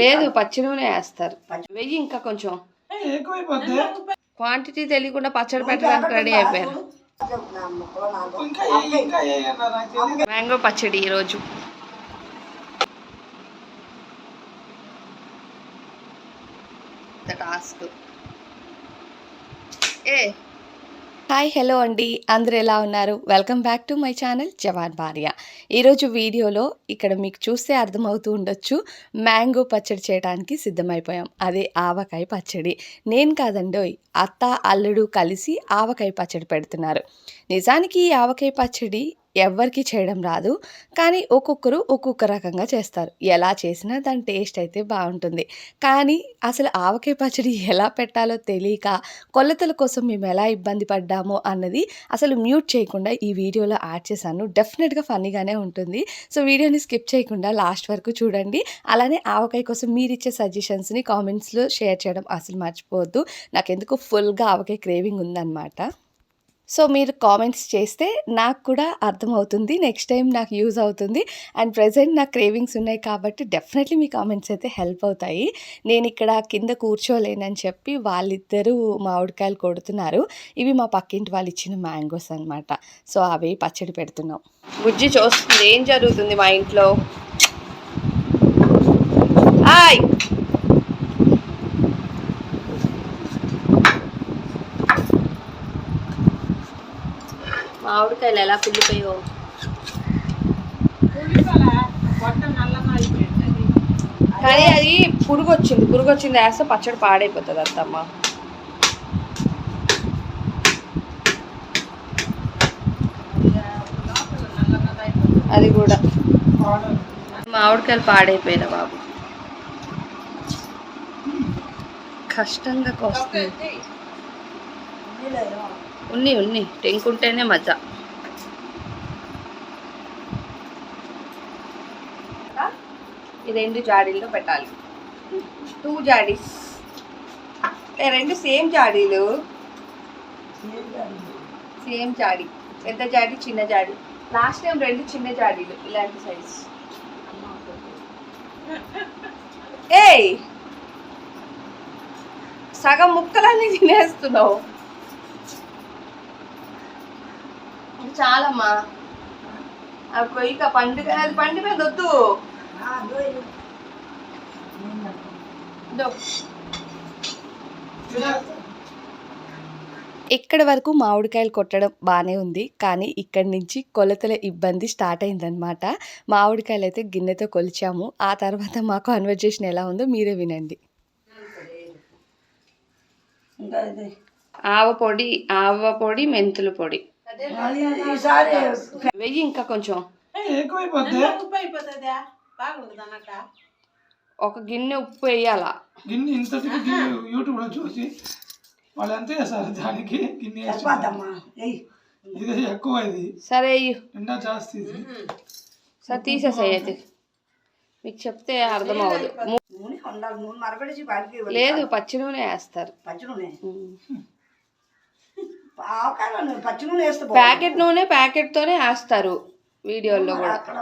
లేదు పచ్చి నూనె వేస్తారు. వెయ్యి ఇంకా కొంచెం. క్వాంటిటీ తెలియకుండా పచ్చడి పెట్టడానికి రెడీ అయిపోయారు. మ్యాంగో పచ్చడి ఈరోజు. టాస్క్ ఏ హాయ్ హలో అండి. అందరు ఎలా ఉన్నారు? Welcome back to my channel జవాన్ భార్య. ఈరోజు వీడియోలో ఇక్కడ మీకు చూస్తే అర్థమవుతూ ఉండొచ్చు మ్యాంగో పచ్చడి చేయడానికి సిద్ధమైపోయాం. అదే ఆవకాయ పచ్చడి. నేను కాదండోయ్ అత్త అల్లుడు కలిసి ఆవకాయ పచ్చడి పెడుతున్నారు. నిజానికి ఈ ఆవకాయ పచ్చడి ఎవ్వరికి చేయడం రాదు. కానీ ఒక్కొక్కరు ఒక్కొక్క రకంగా చేస్తారు. ఎలా చేసినా దాని టేస్ట్ అయితే బాగుంటుంది. కానీ అసలు ఆవకాయ పచ్చడి ఎలా పెట్టాలో తెలియక కొలతల కోసం మేము ఎలా ఇబ్బంది పడ్డామో అన్నది అసలు మ్యూట్ చేయకుండా ఈ వీడియోలో యాడ్ చేశాను. డెఫినెట్గా ఫన్నీగానే ఉంటుంది. సో వీడియోని స్కిప్ చేయకుండా లాస్ట్ వరకు చూడండి. అలానే ఆవకాయ కోసం మీరు ఇచ్చే సజెషన్స్ని కామెంట్స్లో షేర్ చేయడం అసలు మర్చిపోవద్దు. నాకెందుకు ఫుల్గా ఆవకాయ క్రేవింగ్ ఉందన్నమాట. సో మీరు కామెంట్స్ చేస్తే నాకు కూడా అర్థమవుతుంది. నెక్స్ట్ టైం నాకు యూజ్ అవుతుంది. అండ్ ప్రజెంట్ నాకు క్రేవింగ్స్ ఉన్నాయి కాబట్టి డెఫినెట్లీ మీ కామెంట్స్ అయితే హెల్ప్ అవుతాయి. నేను ఇక్కడ కింద కూర్చోలేనని చెప్పి వాళ్ళిద్దరూ మామిడికాయలు కొడుతున్నారు. ఇవి మా పక్కింటి వాళ్ళు ఇచ్చిన మ్యాంగోస్ అనమాట సో అవి పచ్చడి పెడుతున్నాం. బుజ్జి చూస్తుంది. ఏం జరుగుతుంది మా ఇంట్లో హాయ్ మామిడికాయలు ఎలా కుళ్ళిపోయో కానీ అది పురుగు వచ్చింది పురుగు వచ్చింది వేస్తే పచ్చడి పాడైపోతుంది అత్తమ్మ. అది కూడా. మామిడికాయలు పాడైపోయిన బాబు. కష్టంగా కోస్తుంది. ఉన్ని ఉన్ని టెంకుంటేనే మజా ఈ రెండు జాడీల్లో పెట్టాలి. టూ జాడీస్. రెండు సేమ్ జాడీలు. సేమ్ జాడీ. పెద్ద జాడీ? చిన్న జాడీ. లాస్ట్ టైం రెండు చిన్న జాడీలు. ఇలాంటి సైజ్ ఏయ్! సగం ముక్కలన్నీ తినేస్తున్నావు. చాలమ్మా. అవి కొయ్యక పండుగ అది పండుగ వద్దు. ఇక్కడ వరకు మామిడికాయలు కొట్టడం బాగానే ఉంది కానీ ఇక్కడి నుంచి కొలతల ఇబ్బంది స్టార్ట్ అయిందనమాట మామిడికాయలు అయితే గిన్నెతో కొలిచాము. ఆ తర్వాత మా కాన్వర్జేషన్ ఎలా ఉందో మీరే వినండి. ఆవ పొడి ఆవ పొడి మెంతుల పొడి. వెయ్యి ఇంకా కొంచెం. ఒక గిన్నె ఉప్పు వేయాలా? గిన్నె ఇంతటికి గిన్నె యూట్యూబ్లో చూసి వాళ్ళు ఎంత వేస్తారు దానికి గిన్నె ఇది ఎక్కువ ఇది. సరే. నిండా జాస్తి ఇది. సరే తీసేసాయి అయితే. మీకు చెప్తే అర్థం అవ్వదు. లేదు పచ్చి నూనె వేస్తారు. ప్యాకెట్ నూనె? ప్యాకెట్ తోనే వేస్తారు. వీడియోల్లో కూడా. అక్కడ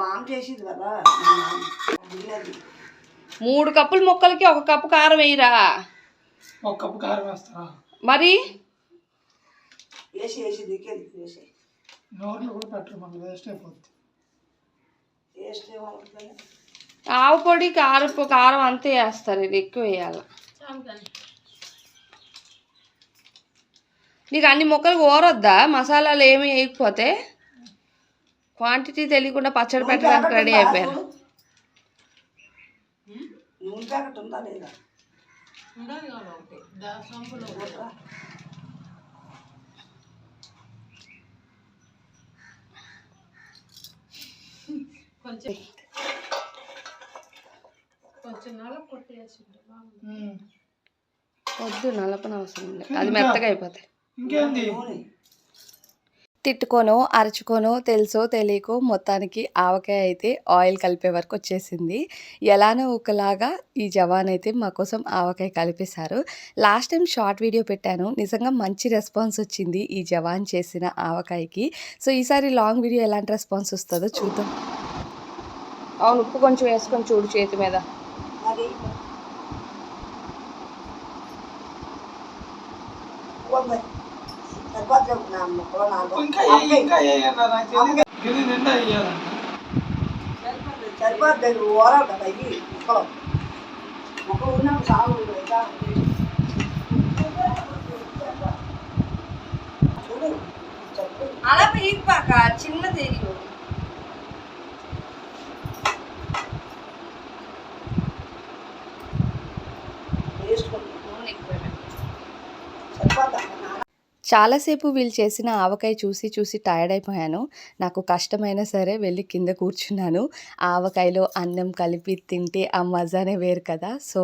మామ చేసేది కదా. మూడు కప్పుల ముక్కలకి ఒక కప్పు కారం వేయరా? ఒక కప్పు కారం వేస్తారా మరి? వేసి వేసి దిక్కేది వేసి. నోట్లో కూడా పెట్టరు మనకు వేస్ట్ అయిపోద్ది. వేస్తే ఏమవుతుంది? ఆవు పొడి కారం కారం అంతే వేస్తారు ఇది ఎక్కువ వేయాలి. నీకు అన్ని ముక్కలు ఓరొద్దా? మసాలాలు ఏమి వేయకపోతే? క్వాంటిటీ తెలియకుండా పచ్చడి పెట్టడానికి రెడీ అయిపోయారు లేదా? ఉమ్. వద్దు నలపన అవసరం లేదు అది మెత్తగా అయిపోతాయి. ఇంకేంది? తిట్టుకోనో అరుచుకోనో తెలుసో తెలియకో మొత్తానికి ఆవకాయ అయితే ఆయిల్ కలిపే వరకు వచ్చేసింది. ఎలానో ఒకలాగా ఈ జవాన్ అయితే మా కోసం ఆవకాయ కలిపేశారు. లాస్ట్ టైం షార్ట్ వీడియో పెట్టాను. నిజంగా మంచి రెస్పాన్స్ వచ్చింది ఈ జవాన్ చేసిన ఆవకాయకి. సో ఈసారి లాంగ్ వీడియో ఎలాంటి రెస్పాన్స్ వస్తుందో చూద్దాం. అవును ఉప్పు కొంచెం వేసుకొని చూడు చేతి మీద. అది. ఇంకా ఏ- ఇంకా ఏ అన్నారు నాకు తెలియదు గిన్నె నిండా వేయాలంట సరిపోతుంది నువ్వు ఓరావు కదా ఇవి ముక్కలు ముక్క ఉన్నప్పుడు సాగు ఇంకా చూడు చెప్పు అలా పీకిపాక చిన్న తెలియదు వేసుకుంటుంది నూనె ఎక్కువ సరిపోతుంది చాలాసేపు వీళ్ళు చేసిన ఆవకాయ చూసి చూసి టైర్డ్ అయిపోయాను. నాకు కష్టమైనా సరే వెళ్ళి కింద కూర్చున్నాను. ఆవకాయలో అన్నం కలిపి తింటే ఆ మజానే వేరు కదా. సో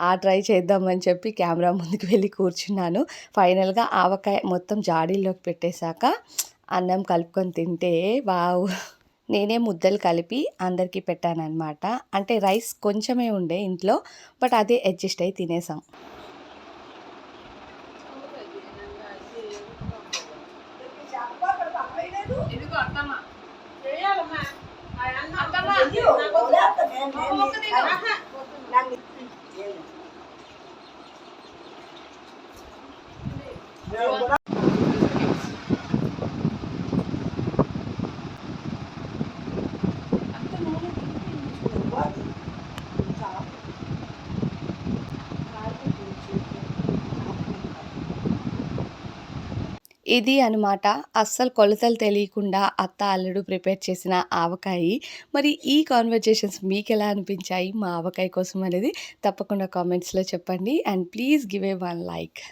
ఆ ట్రై చేద్దామని చెప్పి కెమెరా ముందుకు వెళ్ళి కూర్చున్నాను. ఫైనల్గా ఆవకాయ మొత్తం జాడీల్లోకి పెట్టేశాక అన్నం కలుపుకొని తింటే వావ్! నేనే ముద్దలు కలిపి అందరికీ పెట్టానన్నమాట. అంటే రైస్ కొంచెమే ఉండే ఇంట్లో బట్ అదే అడ్జస్ట్ అయి తినేసాం. వదిలేస్తా ఇది అనమాట అస్సలు కొలతలు తెలియకుండా అత్త అల్లుడు ప్రిపేర్ చేసిన ఆవకాయ. మరి ఈ కాన్వర్జేషన్స్ మీకు ఎలా అనిపించాయి? మా ఆవకాయ కోసం అనేది తప్పకుండా కామెంట్స్లో చెప్పండి. And please give a one like.